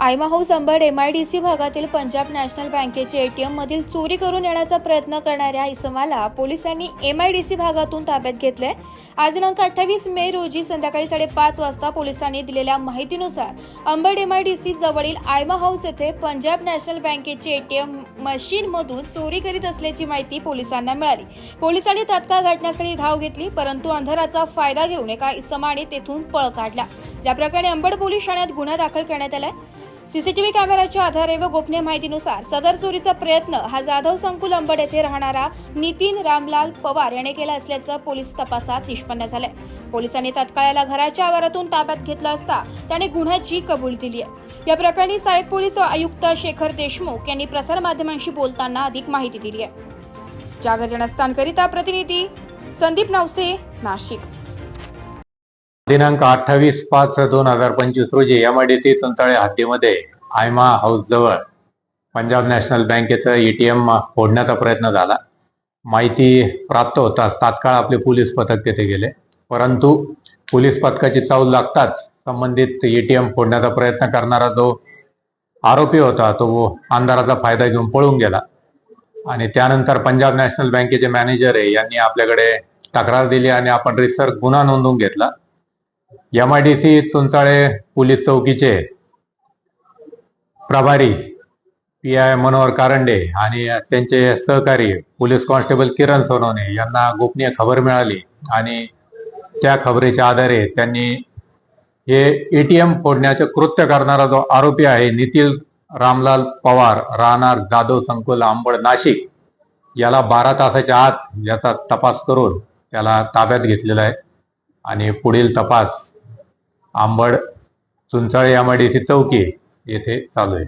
Aima house Ambad सी भागातील पंजाब नॅशनल बँकेचे एटीएम मधील चोरी करून येण्याचा प्रयत्न करणाऱ्या इसमाला पोलिसांनी एम आय डी सी भागातून ताब्यात घेतले आज दिनांक अठ्ठावीस मे रोजी संध्याकाळी साडेपाच वाजता पोलिसांनी दिलेल्या माहितीनुसार Ambad M I D C जवळील आयमा हाऊस येथे पंजाब नॅशनल बँकेचे एटीएम मशीनमधून चोरी करीत असल्याची माहिती पोलिसांना मिळाली. पोलिसांनी तात्काळ घटनास्थळी धाव घेतली परंतु अंधाराचा फायदा घेऊन एका इसमाने तेथून पळ काढला. या प्रकरणी अंबड पोलीस ठाण्यात गुन्हा दाखल करण्यात आलाय सीसीटीव्ही कॅमेऱ्याच्या आधारे व गोपनीय माहितीनुसार सदर चोरीचा प्रयत्न हा जाधव संकुल अंबड येथे राहणारा नितीन रामलाल पवार याने केला असल्याचं पोलीस तपासात निष्पन्न झालंय. पोलिसांनी तात्काळ याला घराच्या आवारातून ताब्यात घेतलं असता त्याने गुन्ह्याची कबुल दिली आहे या प्रकरणी सहाय्यक पोलीस आयुक्त शेखर देशमुख यांनी प्रसारमाध्यमांशी बोलताना अधिक माहिती दिली आहे जागर जनस्थानकरिता प्रतिनिधी संदीप नवसे नाशिक. दिनांक अठ्ठावीस पाच दोन हजार पंचवीस रोजी एमआयडीसी तुंतळे हद्दीमध्ये आयमा हाऊस जवळ पंजाब नॅशनल बँकेचं एटीएम फोडण्याचा प्रयत्न झाला. माहिती प्राप्त होताच तात्काळ आपले पोलीस पथक तेथे गेले. परंतु पोलीस पथकाची चावल लागताच संबंधित एटीएम फोडण्याचा प्रयत्न करणारा जो आरोपी होता तो अंधाराचा फायदा घेऊन पळून गेला. आणि त्यानंतर पंजाब नॅशनल बँकेचे मॅनेजर आहे यांनी आपल्याकडे तक्रार दिली आणि आपण रिसर्च गुन्हा नोंदवून घेतला. M I D C Chunchale police चौकीचे प्रभारी पी आय मनोहर कारंडे आणि त्यांचे सहकारी पोलीस कॉन्स्टेबल किरण सोनवणे यांना गोपनीय खबर मिळाली आणि त्या खबरीच्या आधारे त्यांनी हे एटीएम फोडण्याचे कृत्य करणारा जो आरोपी आहे नितीन रामलाल पवार राहणार जाधव संकुल आंबड नाशिक याला बारा तासाच्या आत याचा तपास करून त्याला ताब्यात घेतलेला आहे. आणि पुढील तपास आंबड चुंचाळे एमआयडीसी चौकी येथे चालू आहे.